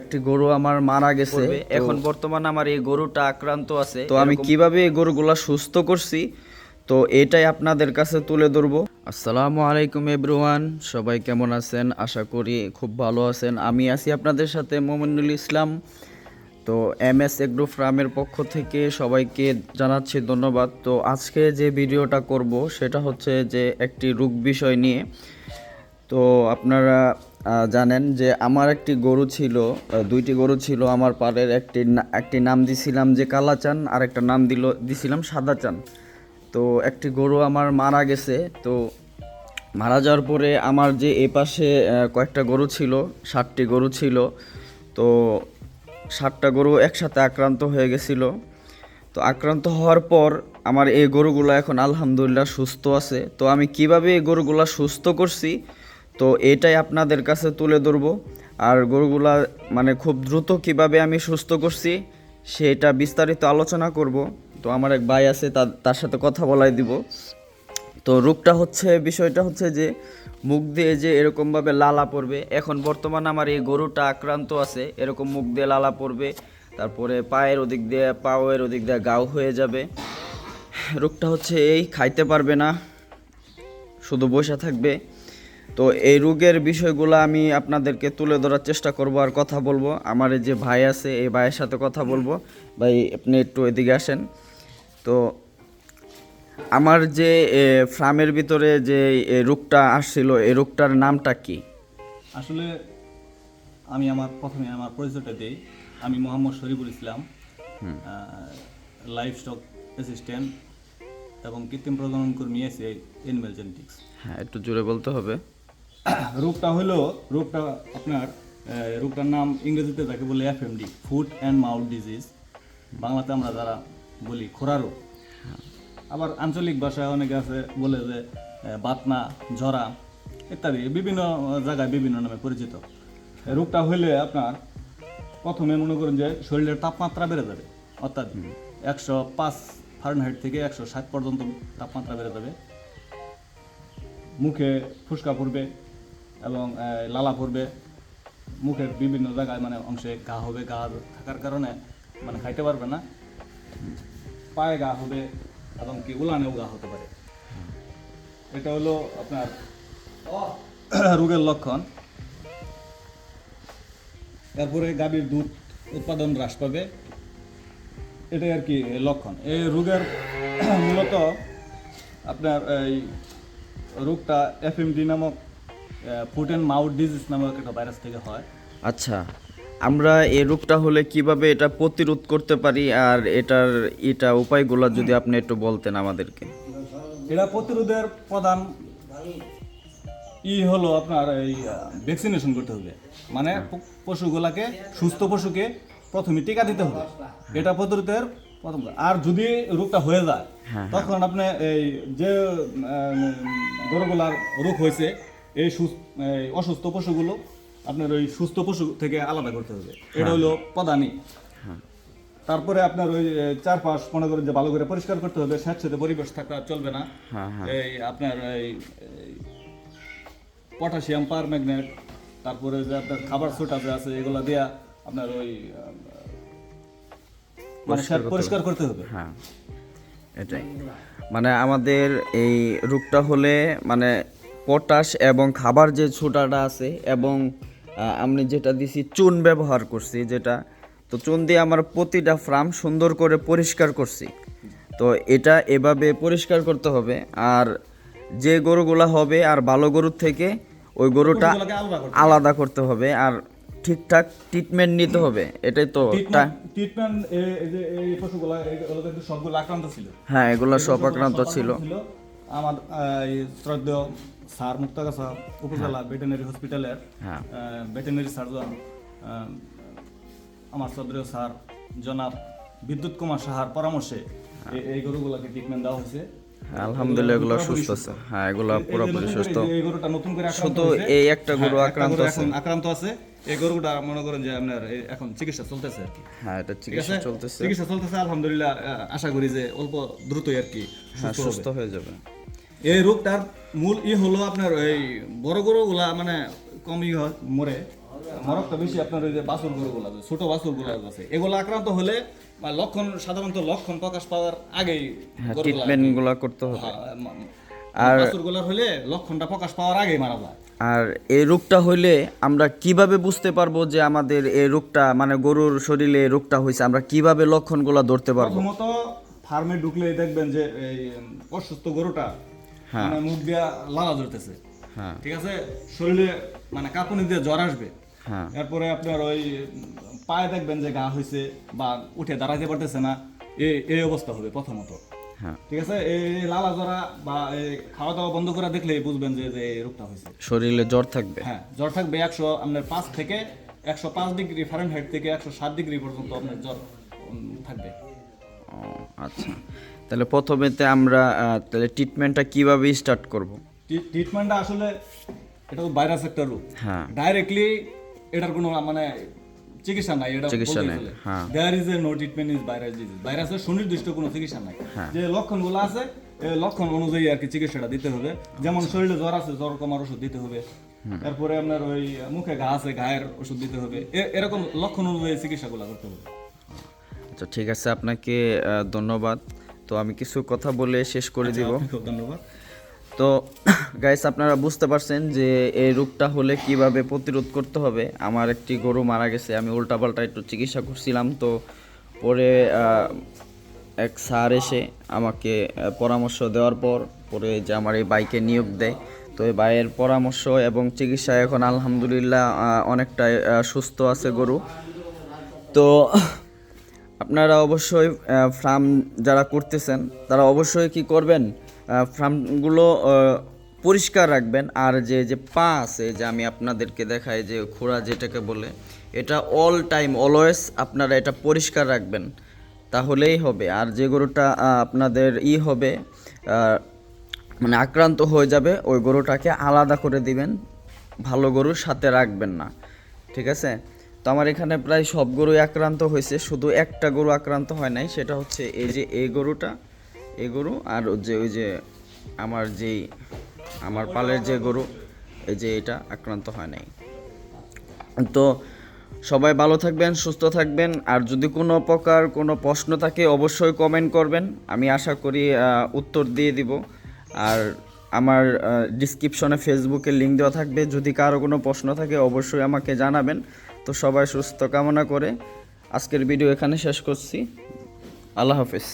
একটি গরু আমার মারা গেছে। এখন বর্তমানে আমার এই গরুটা আক্রান্ত আছে তো আমি কীভাবে এই গরুগুলা সুস্থ করছি তো এটাই আপনাদের কাছে তুলে ধরবো। আসসালামু আলাইকুম এভরিওয়ান সবাই কেমন আছেন? আশা করি খুব ভালো আছেন। আমি আছি আপনাদের সাথে মোমিনুল ইসলাম। তো এম এস এগ্রো ফার্মের পক্ষ থেকে সবাইকে জানাচ্ছি ধন্যবাদ। তো আজকে যে ভিডিওটা করব সেটা হচ্ছে যে একটি রোগ বিষয় নিয়ে। তো আপনারা জানেন যে আমার একটি গরু ছিল দুইটি গরু ছিল, আমার পাড়ের একটি একটি নাম দিছিলাম যে কালাচান, আর একটা নাম দিল, দিছিলাম সাদা চান তো একটি গরু আমার মারা গেছে, তো মারা যাওয়ার পরে আমার যে এ পাশে কয়েকটা গরু ছিল ষাটটি গরু ছিল, তো ষাটটা গরু একসাথে আক্রান্ত হয়ে গেছিল। তো আক্রান্ত হওয়ার পর আমার এই গরুগুলো এখন আলহামদুলিল্লাহ সুস্থ আছে। তো আমি কীভাবে এই গরুগুলা সুস্থ করছি? তো এটাই আপনাদের কাছে তুলে ধরবো। আর গরুগুলা মানে খুব দ্রুত কীভাবে আমি সুস্থ করছি, সেটা বিস্তারিত আলোচনা করব। তো আমার এক ভাই আছে, তার সাথে কথা বলাই দিব। তো রোগটা হচ্ছে, বিষয়টা হচ্ছে যে, মুখ দিয়ে যে এরকমভাবে লালা পড়বে, এখন বর্তমানে আমার এই গরুটা আক্রান্ত আছে, এরকম মুখ দিয়ে লালা পড়বে, তারপরে পায়ের ওদিক দিয়ে, পাওয়ের ওদিক দিয়ে গাও হয়ে যাবে। রোগটা হচ্ছে এই, খাইতে পারবে না, শুধু বসে থাকবে। তো এই রোগের বিষয়গুলো আমি আপনাদেরকে তুলে ধরার চেষ্টা করব আর কথা বলব। আমার এই যে ভাই আছে এই ভাইয়ের সাথে কথা বলব। ভাই আপনি একটু এদিকে আসেন। তো আমার যে ফার্মের ভিতরে যে রোগটা আসছিল এই রোগটার নামটা কি? আসলে আমি আমার প্রথমে আমার পরিচয়টা দিই। আমি Mohammad Shariful Islam livestock assistant এবং কৃত্রিম প্রজনন কর্মী আছে এনিম্যাল জেনেটিক্স হ্যাঁ একটু জোরে বলতে হবে। রোগটা হলো রোগটা আপনার রোগটার নাম ইংরেজিতে যাকে বলে FMD foot and mouth disease বাংলাতে আমরা যারা বলি খোরা রোগ আবার আঞ্চলিক ভাষায় অনেকে আছে বলে যে বাতনা ঝরা ইত্যাদি বিভিন্ন জায়গায় বিভিন্ন নামে পরিচিত। রোগটা হইলে আপনার প্রথমে মনে করেন যে শরীরের তাপমাত্রা বেড়ে যাবে। অর্থাৎ একশো পাঁচ ফারেনহাইট থেকে একশো ষাট পর্যন্ত তাপমাত্রা বেড়ে যাবে। মুখে ফুসকা পড়বে। এবং লালা পড়বে। মুখের বিভিন্ন জায়গায় মানে অংশে ঘা হবে ঘা থাকার কারণে মানে খাইতে পারবে না। পায়ে ঘা হবে এবং কি উলানেও ঘা হতে পারে। এটা হলো আপনার রোগের লক্ষণ। তারপরে গাভীর দুধ উৎপাদন হ্রাস পাবে। এটাই আর কি লক্ষণ। এই রোগের মূলত আপনার এই রোগটা এফএমডি নামক ফুট অ্যান্ড মাউথ ডিজিজ নামক একটা ভাইরাস থেকে হয়। আচ্ছা আমরা এই রোগটা হলে কীভাবে এটা প্রতিরোধ করতে পারি আর এটার এটা উপায়গুলো যদি আপনি একটু বলতেন আমাদেরকে। এটা প্রতিরোধের প্রধান ই হলো আপনার এই ভ্যাকসিনেশন করতে হবে। মানে প- পশুগুলাকে সুস্থ পশুকে প্রথমে টিকা দিতে হবে। এটা প্রতিরোধের প্রথম আর যদি রোগটা হয়ে যায় তখন আপনি এই যে গরুগুলার রোগ হয়েছে এই সুস্থ অসুস্থ পশুগুলো আপনার ওই সুস্থ পশু থেকে আলাদা করতে হবে। এটা হলো প্রধানই। তারপরে আপনার ওই চারপাশ মনে করেন যে ভালো করে পরিষ্কার করতে হবে স্যাঁতসেঁতে পরিবেশ থাকা চলবে না। হ্যাঁ হ্যাঁ। এই আপনার এই পটাশিয়াম পার ম্যাগনেট তারপরে যে আপনার খাবার সোটা যে আছে এগুলা দেয়া আপনার ওই মানে পরিষ্কার করতে হবে। হ্যাঁ এটাই। মানে আমাদের এই রোগটা হলে মানে পটাশ এবং খাবার যে ছোটাটা আছে এবং আমি যেটা দিছি চুন ব্যবহার করছি যেটা তো চুন দিয়ে আমার প্রতিটা ফার্ম সুন্দর করে পরিষ্কার করছি। তো এটা এভাবে পরিষ্কার করতে হবে আর যে গরুগুলা হবে আর ভালো গরুর থেকে ওই গরুটা আলাদা করতে হবে। আর ঠিকঠাক ট্রিটমেন্ট নিতে হবে এটাই তো টা- ট্রিটমেন্ট এই যে এই পশুগুলা এগুলো কিন্তু সবগুলো আক্রান্ত ছিল। হ্যাঁ এগুলো সব আক্রান্ত ছিল। আমার শ্রদ্ধেয় স্যার মুক্তাগাছা উপজেলা ভেটেনারি হসপিটালের হ্যাঁ। ভেটেনারি সার্জন আমার শ্রদ্ধেয় স্যার জনাব বিদ্যুৎ কুমার সাহার পরামর্শে এই- এই গরুগুলোকে ট্রিটমেন্ট দেওয়া হয়েছে। হ্যাঁ, আলহামদুলিল্লাহ এগুলো সুস্থ আছে। হ্যাঁ এগুলো পুরোপুরি সুস্থ। এই গরুটা নতুন করে আক্রান্ত শুধু এই একটা গরু হ্যাঁ, আক্রান্ত আছে। আক্রান্ত আছে। এই গরুটা মনে করেন যে আপনার এখন চিকিৎসা চলতেছে আর কি। হ্যাঁ এটা চিকিৎসা চলতেছে। চিকিৎসা চলতেছে আলহামদুলিল্লাহ আশা করি যে অল্প দ্রুতই আর কি হ্যাঁ। সুস্থ হয়ে যাবে। এই রোগটার মূল ই হলো আপনার এই বড় গরুগুলা মানে কমই হয় মরে মরকটা বেশি আপনার ওই যে বাছুর গরুগুলো ছোট বাছুরগুলো আছে। এগুলো আক্রান্ত হলে বা লক্ষণ সাধারণত লক্ষণ প্রকাশ পাওয়ার আগেই হ্যাঁ গরুগুলা- ট্রিটমেন্টগুলো করতে হবে। আর বাছুরগুলোর হলে লক্ষণটা প্রকাশ পাওয়ার আগেই মারা যায়। আর এই রোগটা হইলে আমরা কীভাবে বুঝতে পারব যে আমাদের এই রোগটা মানে গরুর শরীরে রোগটা হয়েছে আমরা কীভাবে লক্ষণগুলো ধরতে পারব? প্রথমত ফার্মে ঢুকলে দেখবেন যে এই অসুস্থ গরুটা হ্যাঁ। মানে মুখ দিয়া লালা ধরতেছে। হ্যাঁ। ঠিক আছে? শরীরে মানে কাঁপুনি দিয়ে জ্বর আসবে। হ্যাঁ। এরপরে আপনার ওই পায়ে দেখবেন যে গা হয়েছে বা উঠে দাঁড়াইতে পারতেছে না এই এই অবস্থা হবে প্রথমত। হ্যাঁ। ঠিক আছে? এই লালা জরা বা এই খাওয়া দাওয়া বন্ধ করে দেখলেই বুঝবেন যে যে এই রোগটা হয়েছে শরীরে জ্বর থাকবে? হ্যাঁ জ্বর থাকবে একশো আপনার পাঁচ থেকে একশো পাঁচ ডিগ্রি ফারেনহাইট থেকে একশো সাত ডিগ্রি পর্যন্ত আপনার জ্বর থাকবে। আচ্ছা। তাহলে প্রথমেতে আমরা তাহলে ট্রিটমেন্টটা কীভাবে স্টার্ট করব? ট্রিটমেন্টটা আসলে এটা তো ভাইরাস একটা রোগ। হ্যাঁ। ডাইরেক্টলি এটার কোনো মানে চিকিৎসা নাই এটা চিকিৎসা নেই, হ্যাঁ। There is a no treatment is virus disease ভাইরাসের সুনির্দিষ্ট কোনো চিকিৎসা নাই। হ্যাঁ। যে লক্ষণগুলো আছে এই লক্ষণ অনুযায়ী আর কি চিকিৎসাটা দিতে হবে। যেমন শরীরে জ্বর আছে জ্বর কমার ওষুধ দিতে হবে। তারপরে আপনার ওই মুখে ঘা আছে ঘায়ের ওষুধ দিতে হবে। এরকম লক্ষণ অনুযায়ী চিকিৎসাগুলো করতে হবে। আচ্ছা ঠিক আছে আপনাকে ধন্যবাদ। তো আমি কিছু কথা বলে শেষ করে দিব। ধন্যবাদ। তো গাইস আপনারা বুঝতে পারছেন যে এই রোগটা হলে কীভাবে প্রতিরোধ করতে হবে। আমার একটি গরু মারা গেছে আমি উল্টাপাল্টা একটু চিকিৎসা করছিলাম। তো পরে এক স্যার এসে আমাকে পরামর্শ দেওয়ার পর পরে যে আমার এই বাইকে নিয়োগ দেয়। তো এই বাইয়ের পরামর্শ এবং চিকিৎসা এখন আলহামদুলিল্লাহ অনেকটাই সুস্থ আছে গরু। তো আপনারা অবশ্যই ফার্ম যারা করতেছেন, তারা অবশ্যই কি করবেন? ফার্মগুলো পরিষ্কার রাখবেন। আর যে যে পা আছে, যে আমি আপনাদেরকে দেখাই, যে খোড়া যেটাকে বলে, এটা অল টাইম অলওয়েজ আপনারা এটা পরিষ্কার রাখবেন। তাহলেই হবে। আর যে গরুটা আপনাদের ই হবে মানে আক্রান্ত হয়ে যাবে, ওই গরুটাকে আলাদা করে দিবেন। ভালো গরুর সাথে রাখবেন না। ঠিক আছে? তো আমার এখানে প্রায় সব গরুই আক্রান্ত হয়েছে, শুধু একটা গরু আক্রান্ত হয় নাই, সেটা হচ্ছে এই যে এই গরুটা, এই গরু আর যে ওই যে আমার যেই, আমার পালের যে গরু, এই যে এটা আক্রান্ত হয় নাই। তো সবাই ভালো থাকবেন, সুস্থ থাকবেন, আর যদি কোনো প্রকার কোনো প্রশ্ন থাকে অবশ্যই কমেন্ট করবেন, আমি আশা করি উত্তর দিয়ে দিব। আর আমার ডিসক্রিপশনে ফেসবুকে লিঙ্ক দেওয়া থাকবে, যদি কারও কোনো প্রশ্ন থাকে অবশ্যই আমাকে জানাবেন। তো সবাই সুস্থ কামনা করে আজকের ভিডিও এখানে শেষ করছি। আল্লাহ হাফিজ।